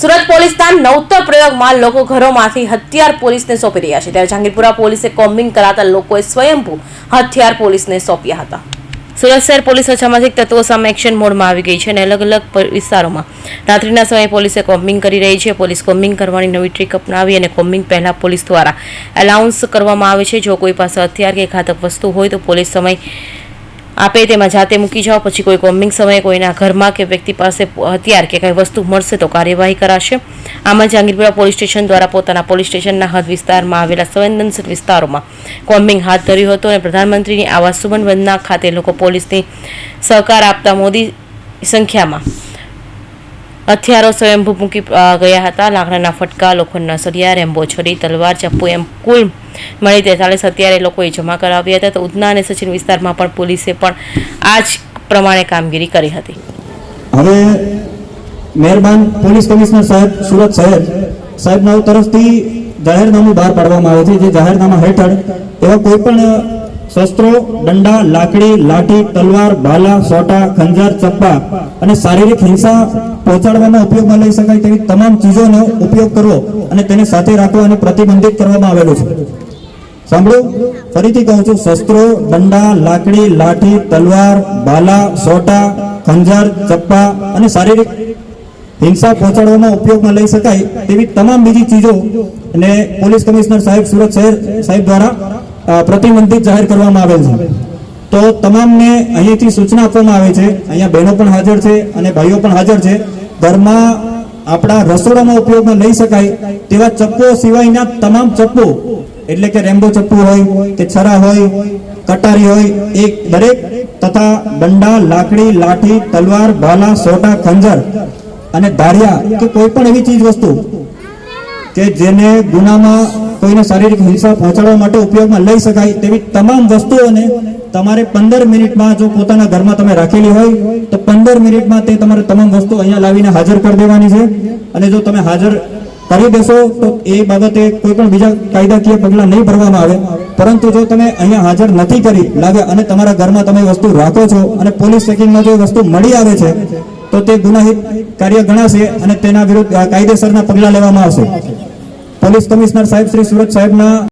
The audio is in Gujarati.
સુરત પોલીસના નવતર પ્રયોગમાં લોકો ઘરોમાંથી હથિયાર પોલીસને સોંપી રહ્યા છે. ત્યારે જહાંગીરપુરા પોલીસે કોમ્બિંગ કરાતા લોકોએ સ્વયંભૂ હથિયાર પોલીસને સોંપ્યા હતા. સુરત શહેર પોલીસ અસામાજિક તત્વો સામે એક્શન મોડમાં આવી ગઈ છે અને અલગ અલગ વિસ્તારોમાં. રાત્રિના સમયે પોલીસે કોમ્બિંગ કરી રહી છે. પોલીસ કોમ્બિંગ કરવાની નવી ટ્રીક અપનાવી અને કોમ્બિંગ પહેલા પોલીસ દ્વારા એલાઉન્સ કરવામાં આવે છે. જો કોઈ પાસે હથિયાર કે ઘાતક વસ્તુ હોય તો પોલીસ સમય આપે તેમાં જાતે મૂકી જાઓ, પછી કોઈ કોમ્બિંગ સમયે કોઈના ઘરમાં કે વ્યક્તિ પાસે હથિયાર કે કંઈ વસ્તુ મળશે તો કાર્યવાહી કરાશે. આમાં જહાંગીરપુરા પોલીસ સ્ટેશન દ્વારા પોતાના પોલીસ સ્ટેશનના હદ વિસ્તારમાં આવેલા સંવેદનશીલ વિસ્તારોમાં કોમ્બિંગ હાથ ધર્યું હતું અને પ્રધાનમંત્રીની આવાસ સુમન વંદના ખાતે લોકો પોલીસની સહકાર આપતા મોદી સંખ્યામાં હથિયારો સ્વયંભૂ મૂકી ગયા હતા. લાકડાના ફટકા, લોખંડના સળિયા, રેમ્બો, છરી, તલવાર, ચપ્પુ એમ કુલ મળી તેતાલીસ હથિયારે લોકોએ જમા કરાવ્યા હતા. તો ઉધના અને સચિન વિસ્તારમાં પણ પોલીસે પણ આ જ પ્રમાણે કામગીરી કરી હતી. હવે મહેરબાન પોલીસ કમિશનર સાહેબ, સુરત શહેર. સાહેબના તરફથી જાહેરનામું બહાર પાડવામાં આવે છે. જે જાહેરનામા હેઠળ એવા કોઈ પણ શસ્ત્રો, દંડા, લાકડી, લાઠી, તલવાર ભાલા સોટા, ખંજર ચપ્પા અને શારીરિક હિંસા પહોંચાડવામાં ઉપયોગમાં લઈ શકાય તેવી તમામ ચીજોનો ઉપયોગ કરવો અને તેને સાથે રાખવો અને પ્રતિબંધિત કરવામાં આવેલું છે. સાંભળો? ફરીથી કહું છું, શસ્ત્રો, દંડા, લાકડી, લાઠી, તલવાર ભાલા સોટા, ખંજર ચપ્પા અને શારીરિક હિંસા પહોંચાડવામાં ઉપયોગમાં લઈ શકાય તેવી તમામ બીજી ચીજો અને પોલીસ કમિશનર સાહેબ સુરત શહેર સાહેબ દ્વારા પ્રતિબંધિત જાહેર કરવામાં આવેલ છે. તો તમામને અહીંથી સૂચના આપવામાં આવે છે, અહીંયા બહેનો પણ હાજર છે અને ભાઈઓ પણ હાજર છે. ઘરમાં આપણા રસોડામાં ઉપયોગમાં લઈ શકાય તેવા ચપ્પુઓ સિવાયના તમામ ચપ્પુ એટલે કે રેમ્બો ચપ્પુ હોય, કે છરા હોય, કટારી હોય, એ દરેક તથા દંડા, લાકડી, લાઠી, તલવાર, ભાલા, સોટા, ખંજર અને ધારિયા કે કોઈ પણ એવી ચીજ વસ્તુ કે જેને ગુનામાં કોઈને શારીરિક હિંસા પહોંચાડવા માટે ઉપયોગમાં લઈ શકાય તેવી તમામ વસ્તુઓને તમારે પંદર મિનિટમાં જો પોતાના ઘરમાં તમે રાખેલી હોય, તો પંદર મિનિટમાં તે તમારે તમામ વસ્તુ અહીંયા લાવીને હાજર કરી દેવાની છે. અને જો તમે હાજર કરી દેશો, તો એ બાબતે કોઈ પણ બીજા કાયદાકીય પગલાં નહીં ભરવામાં આવે. પરંતુ જો તમે અહીંયા હાજર નથી કરી લાગે અને તમારા ઘરમાં તમે વસ્તુ રાખો છો અને પોલીસ ચેકિંગમાં જો વસ્તુ મળી આવે છે, તો તે ગુનાહિત કાર્ય ગણાશે અને તેના વિરુદ્ધ કાયદેસરના પગલાં લેવામાં આવશે. પોલીસ કમિશનર સાહેબ શ્રી સુરત સાહેબના